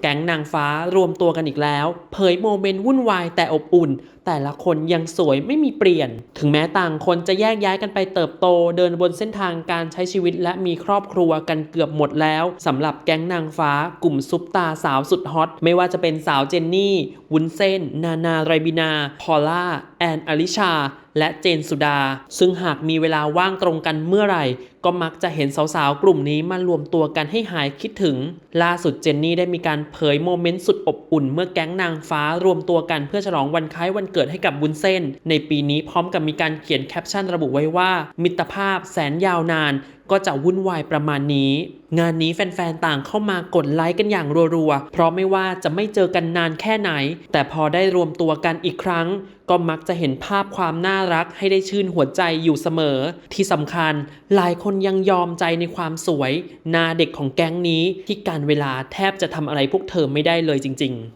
แก๊งนางฟ้ารวมตัวกันอีกแล้ว เผยโมเมนต์วุ่นวายแต่อบอุ่น แต่ละคนยังสวยไม่มีเปลี่ยน ถึงแม้ต่างคนจะแยกย้ายกันไปเติบโต เดินบนเส้นทางการใช้ชีวิตและมีครอบครัวกันเกือบหมดแล้วสำหรับแก๊งนางฟ้ากลุ่มซุปตาสาวสุดฮอต ไม่ว่าจะเป็นสาวเจนนี่ วุ้นเส้น นานาไรบินา พอลล่า แอนอลิชาและเจนสุดา ซึ่งหากมีเวลาว่างตรงกันเมื่อไหร่ ก็มักจะเห็นสาวๆ กลุ่มนี้มารวมตัวกันให้หายคิดถึง ล่าสุดเจนนี่ได้มีการเผยโมเมนต์สุดอบอุ่น เมื่อแก๊งนางฟ้ารวมตัวกันเพื่อฉลองวันคล้ายวันเกิดให้กับบุญเส้น ในปีนี้พร้อมกับมีการเขียนแคปชั่นระบุไว้ว่า มิตรภาพแสนยาวนาน ก็จะวุ่นวายประมาณนี้ งานนี้แฟนๆต่างเข้ามากดไลค์กันอย่างรัวๆ เพราะไม่ว่าจะไม่เจอกันนานแค่ไหน แต่พอได้รวมตัวกันอีกครั้ง ก็มักจะเห็นภาพความน่ารักให้ได้ชื่นหัวใจอยู่เสมอ ที่สำคัญหลายคนยังยอมใจในความสวยหน้าเด็กของแก๊งนี้ที่การเวลาแทบจะทำอะไรพวกเธอไม่ได้เลยจริง ๆ